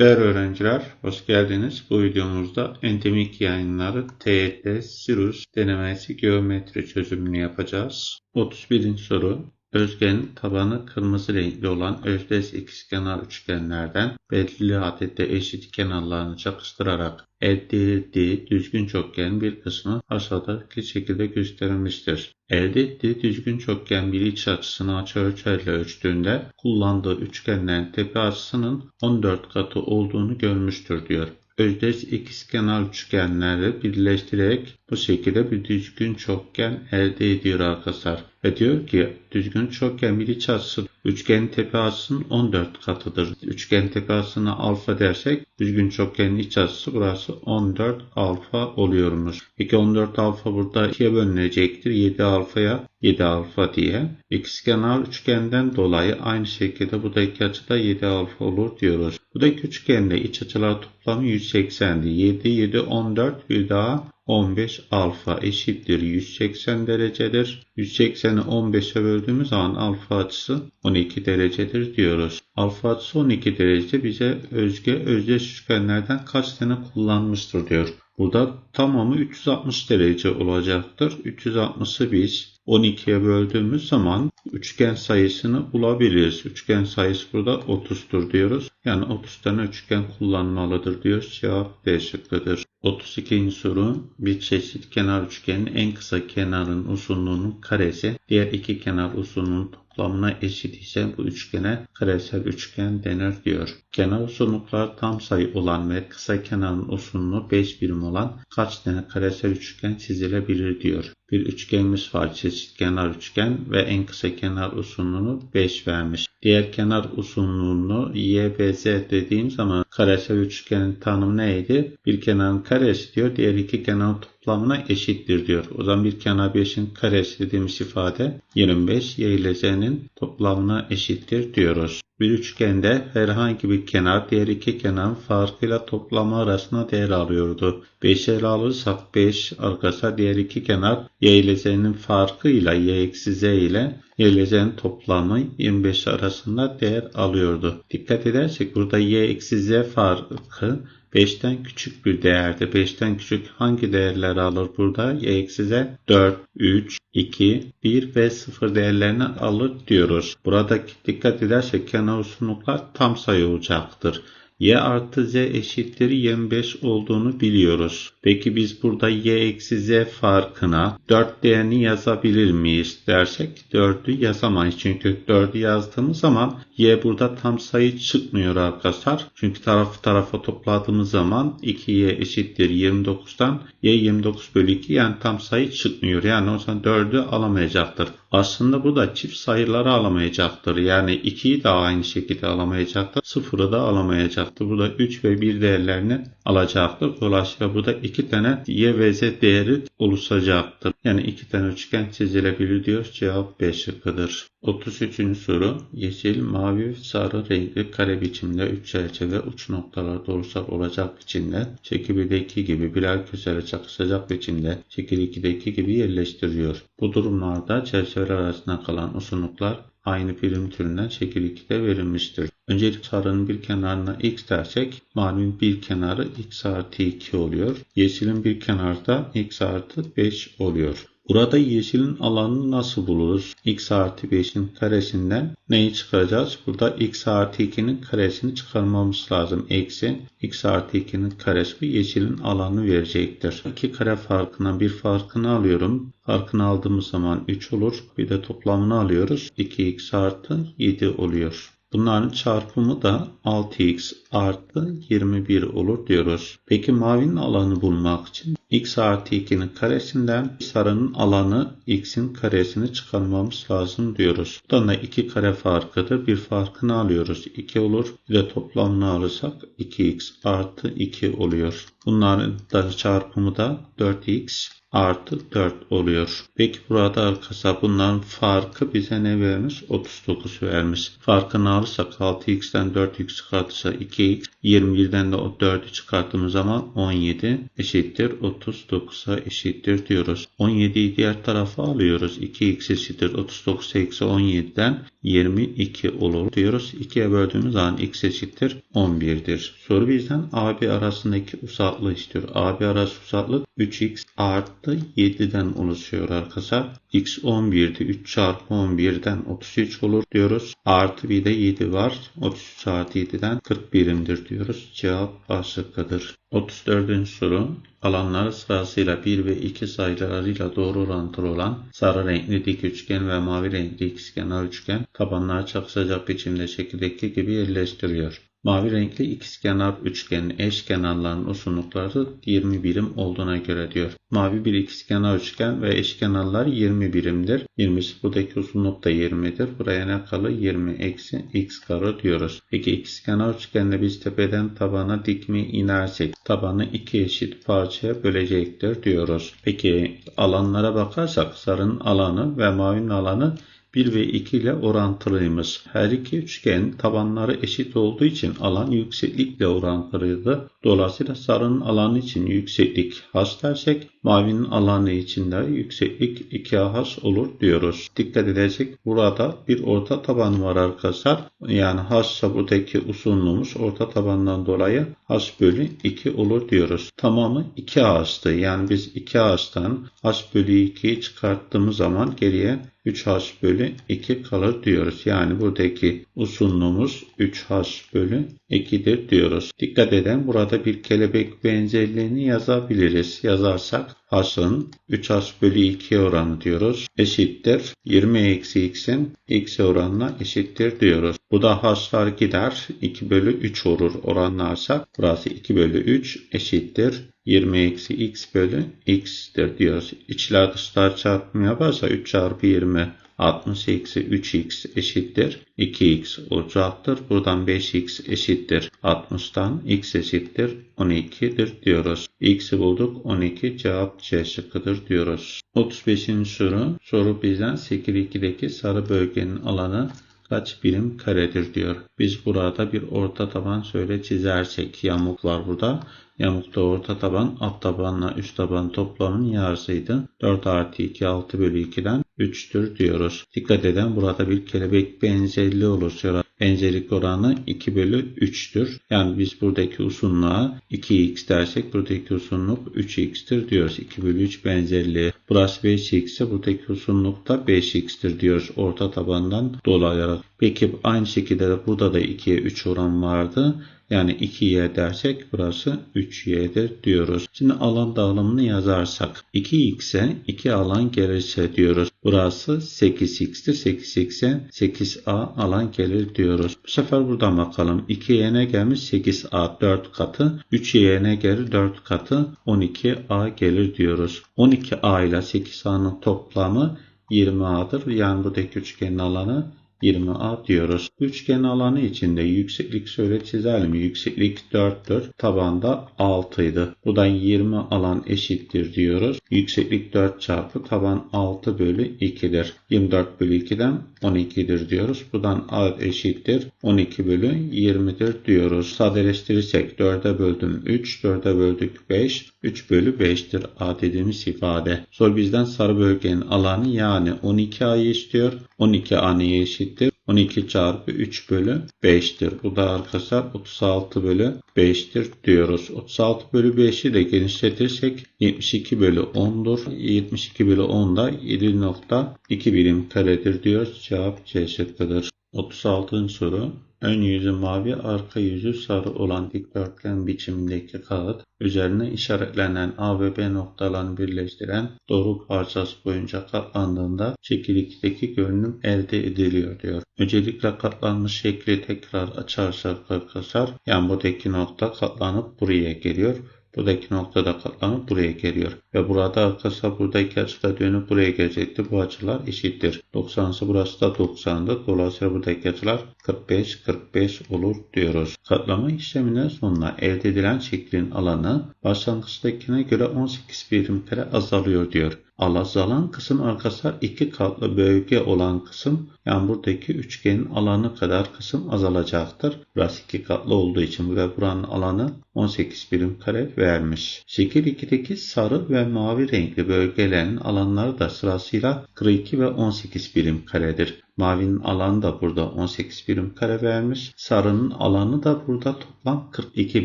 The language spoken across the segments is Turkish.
Değerli öğrenciler, hoş geldiniz. Bu videomuzda Entemik yayınları TYT Sirus denemesi geometri çözümünü yapacağız. 31. soru. Özgenin tabanı kırmızı renkli olan özdeş ikizkenar üçgenlerden belirli adette eşit kenarlarını çakıştırarak elde ettiği düzgün çokgenin bir kısmı aşağıdaki şekilde gösterilmiştir. Elde ettiği düzgün çokgen bir iç açısını açıörtüyle ölçtüğünde kullandığı üçgenlerin tepe açısının 14 katı olduğunu görmüştür diyor. Özdeş ikizkenar üçgenleri birleştirerek bu şekilde bir düzgün çokgen elde ediyor arkadaşlar. Ve diyor ki düzgün çokgen bir iç açısı üçgenin tepe açısının 14 katıdır. Üçgen tepe açısına alfa dersek düzgün çokgenin iç açısı burası 14 alfa oluyormuş. Peki 14 alfa burada 2'ye bölünecektir. 7 alfaya 7 alfa diye. İkizkenar üçgenden dolayı aynı şekilde bu da iki açıda 7 alfa olur diyoruz. Bu da üçgende iç açılar toplamı 180'di. 7, 7, 14 bir daha 15 alfa eşittir 180 derecedir. 180'i 15'e böldüğümüz zaman alfa açısı 12 derecedir diyoruz. Alfa açısı 12 derece bize özge özdeş üçgenlerden kaç tane kullanmıştır diyor. Burada tamamı 360 derece olacaktır. 360'ı biz 12'ye böldüğümüz zaman üçgen sayısını bulabiliriz. Üçgen sayısı burada 30'tur diyoruz. Yani 30 tane üçgen kullanmalıdır diyoruz. Cevap D şıkkıdır. 32. soru bir çeşit kenar üçgenin en kısa kenarın uzunluğunun karesi diğer iki kenar uzunluğunun toplamına eşit ise bu üçgene karesel üçgen denir diyor. Kenar uzunluklar tam sayı olan ve kısa kenarın uzunluğu 5 birim olan kaç tane karesel üçgen çizilebilir diyor. Bir üçgenimiz var çeşit kenar üçgen ve en kısa kenar uzunluğunu 5 vermiş. Diğer kenar uzunluğunu y, b, z dediğim zaman karesel üçgenin tanımı neydi? Bir kenarın karesi diyor, diğer iki kenarın toplamına eşittir diyor. O zaman bir kenar 5'in karesi dediğimiz ifade 25 y ile z'nin toplamına eşittir diyoruz. Bir üçgende herhangi bir kenar diğer iki kenarın farkıyla toplamı arasında değer alıyordu. 5 ele alırsak 5 arkadaşlar diğer iki kenar y ile z'nin farkıyla y eksi z ile y ile z'nin toplamı 25 arasında değer alıyordu. Dikkat edersek burada y eksi z farkı 5'ten küçük bir değerde. 5'ten küçük hangi değerler alır burada? Y eksi z 4, 3, 2, 1 ve 0 değerlerini alır diyoruz. Buradaki dikkat edersek kenar uzunluklar tam sayı olacaktır. Y artı Z eşittir 25 olduğunu biliyoruz. Peki biz burada Y eksi Z farkına 4 değerini yazabilir miyiz dersek 4'ü yazamayız. Çünkü 4'ü yazdığımız zaman Y burada tam sayı çıkmıyor arkadaşlar. Çünkü tarafı tarafa topladığımız zaman 2Y eşittir 29'dan Y 29 bölü 2 yani tam sayı çıkmıyor. Yani o zaman 4'ü alamayacaktır. Aslında bu da çift sayıları alamayacaktır. Yani 2'yi de aynı şekilde alamayacaktır. 0'ı da alamayacaktır. Burada 3 ve 1 değerlerini alacaktır. Dolayısıyla burada 2 tane y ve z değeri oluşacaktır. Yani 2 tane üçgen çizilebilir diyor. Cevap B şıkkıdır. 33. soru yeşil, mavi sarı renkli kare biçimde 3 çerçeve uç noktalar doğrusal olacak biçimde şekil 1'deki gibi birer köşeli çakışacak biçimde şekil 2'deki gibi yerleştiriyor. Bu durumlarda çerçeveler arasında kalan uzunluklar aynı birim türünden şekil 2'de verilmiştir. Öncelikle sarının bir kenarına x dersek mavinin bir kenarı x artı 2 oluyor. Yeşilin bir kenarda x artı 5 oluyor. Burada yeşilin alanını nasıl buluruz? x artı 5'in karesinden neyi çıkaracağız? Burada x artı 2'nin karesini çıkarmamız lazım. Eksi x artı 2'nin karesi bu yeşilin alanı verecektir. İki kare farkından bir farkını alıyorum. Farkını aldığımız zaman 3 olur. Bir de toplamını alıyoruz. 2x artı 7 oluyor. Bunların çarpımı da 6x artı 21 olur diyoruz. Peki mavinin alanı bulmak için x artı 2'nin karesinden sarının alanı x'in karesini çıkarmamız lazım diyoruz. Buradan da 2 kare farkıdır. Bir farkını alıyoruz. 2 olur. Bir de toplamını alırsak 2x artı 2 oluyor. Bunların da çarpımı da 4x artı 4 oluyor. Peki burada arkadaşlar bunların farkı bize ne vermiş? 39 vermiş. Farkını alırsak 6x'ten 4x çıkartırsa 2x 21'den de o 4'ü çıkarttığımız zaman 17 eşittir 39'a eşittir diyoruz. 17'yi diğer tarafa alıyoruz. 2x eşittir 39 eksi 17'den 22 olur diyoruz. 2'ye böldüğümüz zaman x eşittir 11'dir. Soru bizden AB arasındaki uzaklığı istiyor. AB arası uzaklık 3x artı 7'den oluşuyor arkadaşlar. x 11'di. 3 çarpı 11'den 33 olur diyoruz. Artı bir de 7 var. 33 artı 7'den 40 birimdir diyoruz. Cevap A şıkkıdır. 34. soru alanları sırasıyla 1 ve 2 sayılarıyla doğru orantılı olan sarı renkli dik üçgen ve mavi renkli ikizkenar üçgen tabanlar çakışacak biçimde şekildeki gibi yerleştiriyor. Mavi renkli ikizkenar üçgenin eş kenarlarının uzunlukları 20 birim olduğuna göre diyor. Mavi bir ikizkenar üçgen ve eş kenarlar 20 birimdir. 20 buradaki uzunluk da 20'dir. Buraya ne kalır? 20 eksi x kare diyoruz. Peki ikizkenar üçgende biz tepeden tabana dik mi inersek tabanı iki eşit parçaya bölecektir diyoruz. Peki alanlara bakarsak sarının alanı ve mavinin alanı 1 ve 2 ile orantılıymış. Her iki üçgen tabanları eşit olduğu için alan yükseklikle orantılıydı. Dolayısıyla sarının alanı için yükseklik h dersek mavinin alanı için de yükseklik 2h olur diyoruz. Dikkat edecek burada bir orta taban var arkadaşlar. Yani h ise buradaki uzunluğumuz orta tabandan dolayı h bölü 2 olur diyoruz. Tamamı 2h'tı. Yani biz 2h'tan h bölü 2'yi çıkarttığımız zaman geriye 3h bölü 2 kalır diyoruz. Yani buradaki uzunluğumuz 3h bölü 2'dir diyoruz. Dikkat edin burada bir kelebek benzerliğini yazabiliriz. Yazarsak h'ın 3h bölü 2 oranı diyoruz. Eşittir 20 eksi x'in x oranına eşittir diyoruz. Bu da h'lar gider 2 bölü 3 olur oranlarsak. Burası 2 bölü 3 eşittir 20 eksi x bölü x'tir diyoruz. İçler dışlar çarpımı yaparsa 3 çarpı 20 60 eksi 3x eşittir 2x olacaktır. Buradan 5x eşittir 60'tan x eşittir 12'dir diyoruz. x'i bulduk 12 cevap C şıkkıdır diyoruz. 35. soru. Soru bizden 8.2'deki sarı bölgenin alanı kaç birim karedir diyor. Biz burada bir orta taban şöyle çizersek yamuk var burada. Yamukta orta taban alt tabanla üst taban toplamının yarısıydı. 4 artı 2 6 bölü 2'den 3'tür diyoruz. Dikkat edin burada bir kelebek benzerliği oluşuyor. Benzerlik oranı 2 bölü 3'tür. Yani biz buradaki uzunluğa 2x dersek buradaki uzunluk 3x'tir diyoruz. 2 bölü 3 benzerliği. Burası 5x ise buradaki uzunluk da 5x'tir diyoruz. Orta tabandan dolayı. Peki aynı şekilde de burada da 2'ye 3 oran vardı. Yani 2y dersek burası 3y'dir diyoruz. Şimdi alan dağılımını yazarsak 2x'e 2 alan gelirse diyoruz. Burası 8x'tir. 8x'e 8a alan gelir diyoruz. Bu sefer buradan bakalım. 2y'ye ne gelmiş? 8a 4 katı. 3y'ye ne gelir? 4 katı. 12a gelir diyoruz. 12a ile 8a'nın toplamı 20a'dır. Yani buradaki üçgenin alanı 20A diyoruz. Üçgen alanı içinde yükseklik şöyle çizelim. Yükseklik 4'tür. Tabanda 6 idi. Buradan 20 alan eşittir diyoruz. Yükseklik 4 çarpı taban 6 bölü 2'dir. 24 bölü 2'den 12'dir diyoruz. Buradan A eşittir. 12 bölü 20'dir diyoruz. Sadeleştirirsek 4'e böldüm 3, 4'e böldük 5, 3 bölü 5'tir A dediğimiz ifade. Soru bizden sarı bölgenin alanı yani 12A'yı istiyor. 12A neye eşittir? 12 çarpı 3 bölü 5'tir. Bu da arkadaşlar 36 bölü 5'tir diyoruz. 36 bölü 5'i de genişletirsek 72 bölü 10'dur. 72 bölü 10 da 7.2 birim karedir diyoruz. Cevap C şıkkıdır. 36. soru Ön yüzü mavi, arka yüzü sarı olan dikdörtgen biçimindeki kağıt, üzerine işaretlenen A ve B noktalarını birleştiren doğru parçası boyunca katlandığında şekildeki görünüm elde ediliyor diyor. Öncelikle katlanmış şekli tekrar açarsak arkadaşlar, yani buradaki nokta katlanıp buraya geliyor. Buradaki noktada katlanıp buraya geliyor. Ve burada arkadaşlar buradaki açıda dönüp buraya gelecekti. Bu açılar eşittir. 90'sı burası da 90'dı. Dolayısıyla buradaki açılar 45 45 olur diyoruz. Katlama işleminden sonra elde edilen şeklin alanı başlangıçtakine göre 18 birim kare azalıyor diyor. Azalan kısım arkadaşlar iki katlı bölge olan kısım yani buradaki üçgenin alanı kadar kısım azalacaktır. Burası iki katlı olduğu için ve buranın alanı 18 birim kare vermiş. Şekil 2'deki sarı ve mavi renkli bölgelerin alanları da sırasıyla 42 ve 18 birim karedir. Mavinin alanı da burada 18 birim kare vermiş. Sarının alanı da burada toplam 42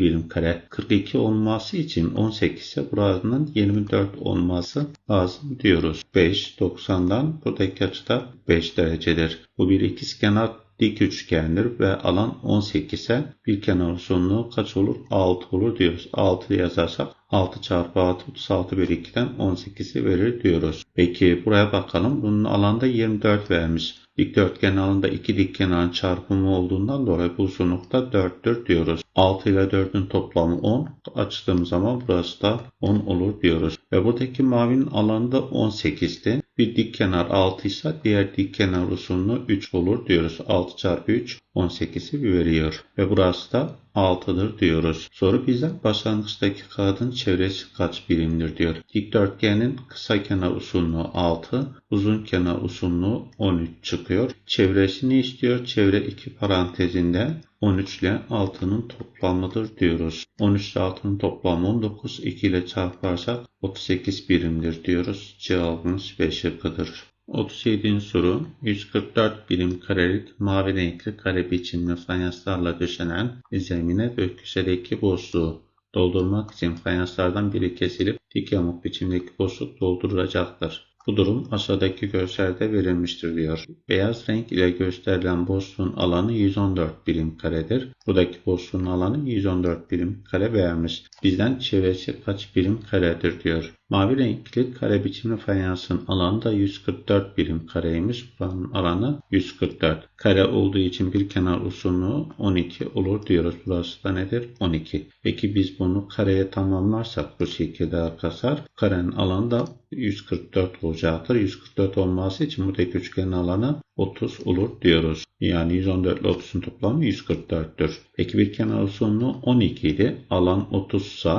birim kare. 42 olması için 18 ise buranın 24 olması lazım diyoruz. 5 90'dan buradaki açıda 5 derecedir. Bu bir ikizkenar dik üçgendir ve alan 18 ise bir kenar uzunluğu kaç olur? 6 olur diyoruz. 6 yazarsak 6 çarpı 6 36 bölü 2'den 18'i verir diyoruz. Peki buraya bakalım. Bunun alanda 24 vermiş. Dikdörtgen alanda iki dik kenarın çarpımı olduğundan dolayı bu uzunlukta 4'tür diyoruz. 6 ile 4'ün toplamı 10. Açtığım zaman burası da 10 olur diyoruz. Ve buradaki mavinin alanı da 18'ti. Bir dik kenar 6 ise diğer dik kenar uzunluğu 3 olur diyoruz. 6 çarpı 3 18'i veriyor. Ve burası da 6'dır diyoruz. Soru bize başlangıçtaki kağıdın çevresi kaç birimdir diyor. Dikdörtgenin kısa kenar uzunluğu 6, uzun kenar uzunluğu 13 çıkıyor. Çevresini istiyor. Çevre iki parantezinde 13 ile 6'nın toplamıdır diyoruz. 13 ile 6'nın toplamı 19, 2 ile çarparsak 38 birimdir diyoruz. Cevabımız B şıkkıdır. 37. soru 144 birim karelik mavi renkli kare biçimli fayanslarla döşenen zemine gökyüzündeki boşluğu doldurmak için fayanslardan biri kesilip dik yamuk biçimdeki boşluk doldurulacaktır. Bu durum aşağıdaki görselde verilmiştir diyor. Beyaz renk ile gösterilen boşluğun alanı 114 birim karedir. Buradaki boşluğun alanı 114 birim kare vermiş. Bizden çevresi kaç birim karedir diyor. Mavi renkli kare biçimli fayansın alanı da 144 birim kareymiş. Buranın alanı 144. Kare olduğu için bir kenar uzunluğu 12 olur diyoruz. Burası da nedir? 12. Peki biz bunu kareye tamamlarsak bu şekilde arkadaşlar karenin alanı da 144 olacaktır. 144 olması için buradaki üçgenin alanı 30 olur diyoruz. Yani 114 ile 30'un toplamı 144'tür. Peki bir kenar uzunluğu 12 idi. Alan 30 ise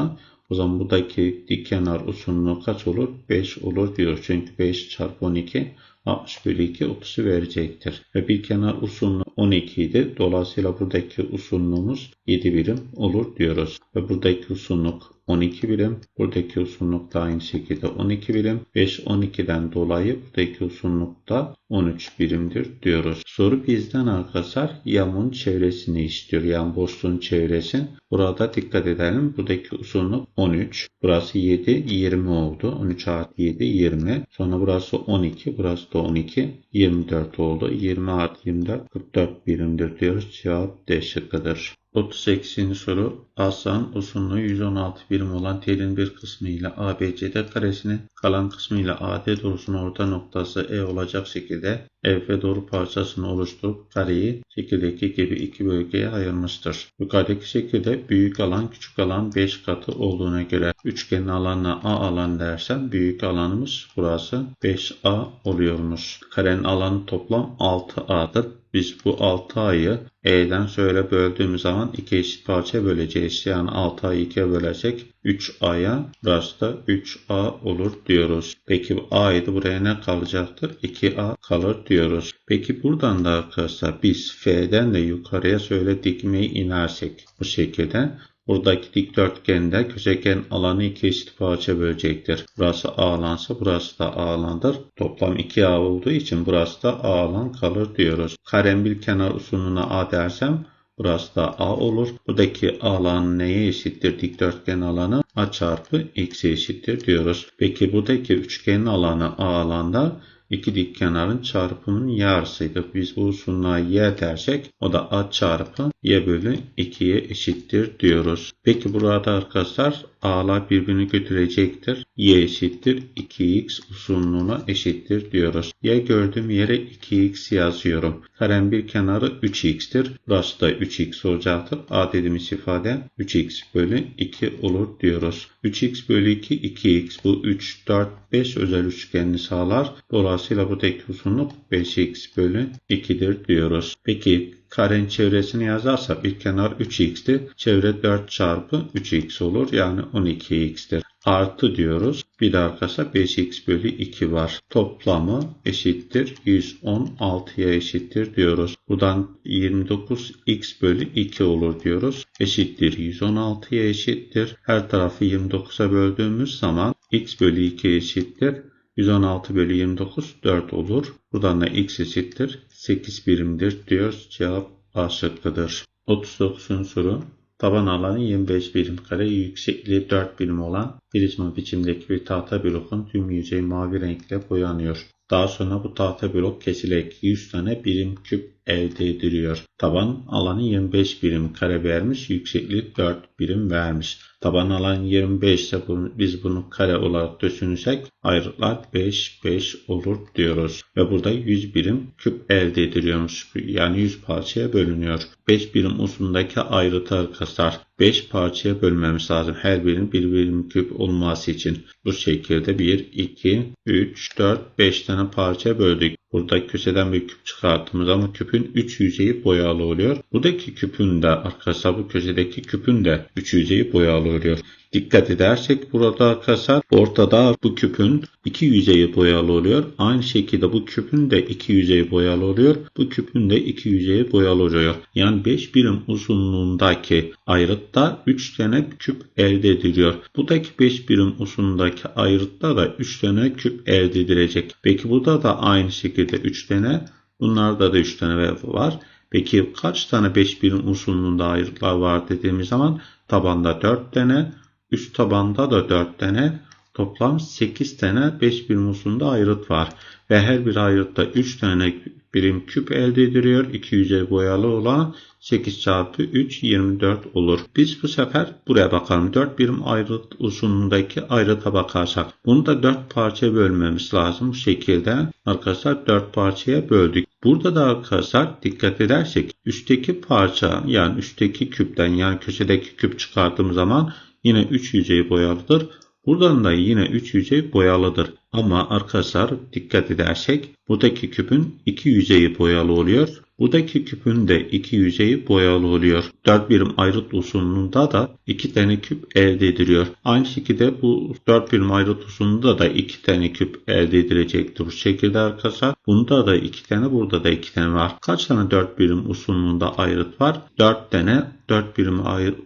o zaman buradaki dik kenar uzunluğu kaç olur? 5 olur diyor. Çünkü 5 çarpı 12 60 bölü 2 30'u verecektir. Ve bir kenar uzunluğu 12 idi. Dolayısıyla buradaki uzunluğumuz 7 birim olur diyoruz. Ve buradaki uzunluk 12 birim. Buradaki uzunluk da aynı şekilde 12 birim. 5 12'den dolayı buradaki uzunluk da 13 birimdir diyoruz. Soru bizden arkadaşlar yamun çevresini istiyor. Yani boşluğun çevresi. Burada dikkat edelim. Buradaki uzunluk 13. Burası 7 20 oldu. 13 artı 7 20. Sonra burası 12. Burası da 12. 24 oldu. 20 artı 24 44 birimdir diyoruz. Cevap D şıkkıdır. 38. soru Aslan uzunluğu 116 birim olan telin bir kısmı ile ABCD karesinin kalan kısmı ile AD doğrusunun orta noktası E olacak şekilde F ve doğru parçasını oluşturup kareyi şekildeki gibi iki bölgeye ayırmıştır. Yukarıdaki şekilde büyük alan küçük alan 5 katı olduğuna göre üçgenin alanına A alan dersem büyük alanımız burası 5A oluyormuş. Karenin alanı toplam 6A'dır. Biz bu 6A'yı E'den şöyle böldüğümüz zaman iki eşit parça böleceğiz. Yani 6A'yı 2'ye bölecek. 3A'ya burası da 3A olur diyoruz. Peki bu A'ydı buraya ne kalacaktır? 2A kalır diyoruz. Peki buradan da arkadaşlar biz F'den de yukarıya şöyle dikmeyi inersek bu şekilde Buradaki dikdörtgende köşegen alanı iki eşit parça bölecektir. Burası A alansa burası da A alandır. Toplam 2A olduğu için burası da A alan kalır diyoruz. Karen bir kenar uzunluğuna A dersem burası da A olur. Buradaki alan neye eşittir dikdörtgen alanı? A çarpı X'e eşittir diyoruz. Peki buradaki üçgenin alanı A alanda iki dik kenarın çarpımının yarısıydı. Biz bu uzunluğa y dersek o da a çarpı y bölü 2'ye eşittir diyoruz. Peki burada arkadaşlar a'lar birbirini götürecektir. y eşittir 2x uzunluğuna eşittir diyoruz. y gördüğüm yere 2x yazıyorum. Karen bir kenarı 3x'tir. Burası da 3x olacaktır. a dediğimiz ifade 3x bölü 2 olur diyoruz. 3x bölü 2 2x bu 3 4 5 özel üçgenini sağlar. Dolayısıyla buradaki uzunluk 5x bölü 2'dir diyoruz. Peki karenin çevresini yazarsa bir kenar 3x'ti. Çevre 4 çarpı 3x olur. Yani 12x'tir. Artı diyoruz. Bir de arkadaşlar 5x bölü 2 var. Toplamı eşittir 116'ya eşittir diyoruz. Buradan 29x bölü 2 olur diyoruz. Eşittir 116'ya eşittir. Her tarafı 29'a böldüğümüz zaman x bölü 2 eşittir. 116 bölü 29 4 olur. Buradan da x eşittir 8 birimdir diyoruz. Cevap A şıkkıdır. 39. soru. Taban alanı 25 birim kare, yüksekliği 4 birim olan prizma biçimdeki bir tahta blokun tüm yüzeyi mavi renkle boyanıyor. Daha sonra bu tahta blok kesilerek 100 tane birim küp elde ediliyor. Taban alanı 25 birim kare vermiş, yüksekliği 4 birim vermiş. Taban alanı 25 ise biz bunu kare olarak düşünürsek ayrıtlar 5 5 olur diyoruz. Ve burada 100 birim küp elde ediliyormuş. Yani 100 parçaya bölünüyor. 5 birim uzunluğundaki ayrıtı arkadaşlar 5 parçaya bölmemiz lazım. Her birinin bir birim küp olması için. Bu şekilde 1, 2, 3, 4, 5 tane parça böldük. Burada köşeden bir küp çıkarttığımız ama küpün 3 yüzeyi boyalı oluyor. Buradaki küpün de arkadaşlar bu köşedeki küpün de 3 yüzeyi boyalı oluyor. Dikkat edersek burada arkadaşlar ortada bu küpün iki yüzeyi boyalı oluyor. Aynı şekilde bu küpün de iki yüzeyi boyalı oluyor. Bu küpün de iki yüzeyi boyalı oluyor. Yani 5 birim uzunluğundaki ayrıtta 3 tane küp elde ediliyor. Buradaki 5 birim uzunluğundaki ayrıtta da 3 tane küp elde edilecek. Peki burada da aynı şekilde 3 tane bunlarda da 3 tane var. Peki kaç tane 5 birim uzunluğunda ayrıtlar var dediğimiz zaman tabanda 4 tane, Üst tabanda da 4 tane toplam 8 tane 5 birim uzunluğunda ayrıt var. Ve her bir ayrıtta 3 tane birim küp elde ediliyor. 2 yüzey boyalı olan 8 çarpı 3 24 olur. Biz bu sefer buraya bakalım. 4 birim ayrıt uzunluğundaki ayrıta bakarsak. Bunu da 4 parçaya bölmemiz lazım. Bu şekilde arkadaşlar 4 parçaya böldük. Burada da arkadaşlar dikkat edersek üstteki parça yani üstteki küpten yani köşedeki küp çıkarttığım zaman yine 3 yüzey boyalıdır. Buradan da yine 3 yüzey boyalıdır. Ama arkadaşlar dikkat edersek buradaki küpün 2 yüzeyi boyalı oluyor. Buradaki küpün de iki yüzeyi boyalı oluyor. 4 birim ayrıt uzunluğunda da 2 tane küp elde ediliyor. Aynı şekilde bu 4 birim ayrıt uzunluğunda da 2 tane küp elde edilecektir. Bu şekilde arkadaşlar bunda da 2 tane burada da 2 tane var. Kaç tane 4 birim uzunluğunda ayrıt var? 4 tane 4 birim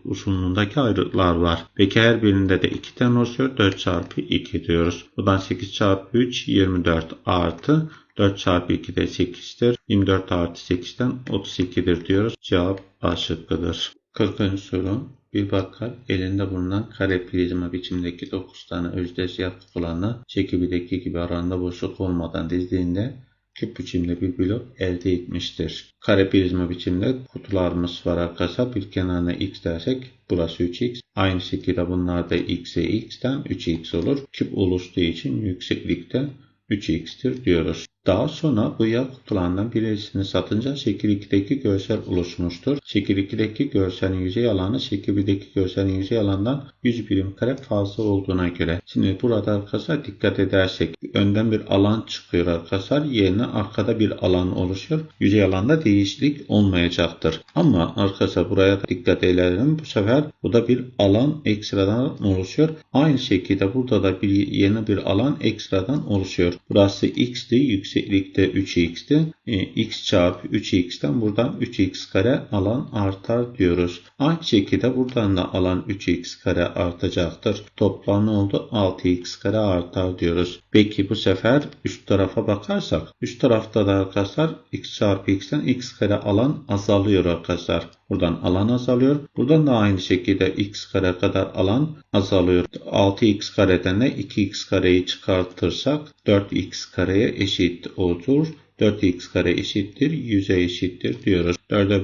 uzunluğundaki ayrıtlar var. Peki her birinde de 2 tane oluşuyor. 4 çarpı 2 diyoruz. Buradan 8 çarpı 3 24 artı 4 çarpı 2 de 8'tir. 24 artı 8'den 32'dir diyoruz. Cevap A şıkkıdır. 40. soru. Bir bakkal elinde bulunan kare prizma biçimdeki 9 tane özdeş yapı olanı çekibideki gibi aranda boşluk olmadan dizdiğinde küp biçimde bir blok elde etmiştir. Kare prizma biçimde kutularımız var arkadaşlar. Bir kenarına x dersek burası 3x. Aynı şekilde bunlar da x'e x'ten 3x olur. Küp oluştuğu için yükseklikte 3x'tir diyoruz. Daha sonra bu yağ kutularından birisini satınca şekil 2'deki görsel oluşmuştur. Şekil 2'deki görselin yüzey alanı şekil 1'deki görselin yüzey alanından 100 birim kare fazla olduğuna göre. Şimdi burada arkadaşlar dikkat edersek önden bir alan çıkıyor arkadaşlar. Yerine arkada bir alan oluşuyor. Yüzey alanda değişiklik olmayacaktır. Ama arkadaşlar buraya dikkat edelim. Bu sefer bu da bir alan ekstradan oluşuyor. Aynı şekilde burada da bir yeni bir alan ekstradan oluşuyor. Burası x'ti. Yüksek yükseklikte 3x'ti. E, x çarpı 3x'ten buradan 3x kare alan artar diyoruz. Aynı şekilde buradan da alan 3x kare artacaktır. Toplam ne oldu? 6x kare artar diyoruz. Peki bu sefer üst tarafa bakarsak üst tarafta da arkadaşlar x çarpı x'ten x kare alan azalıyor arkadaşlar. Buradan alan azalıyor. Buradan da aynı şekilde x kare kadar alan azalıyor. 6x kareden de 2x kareyi çıkartırsak 4x kareye eşit olur 4x kare eşittir 100'e eşittir diyoruz. 4'e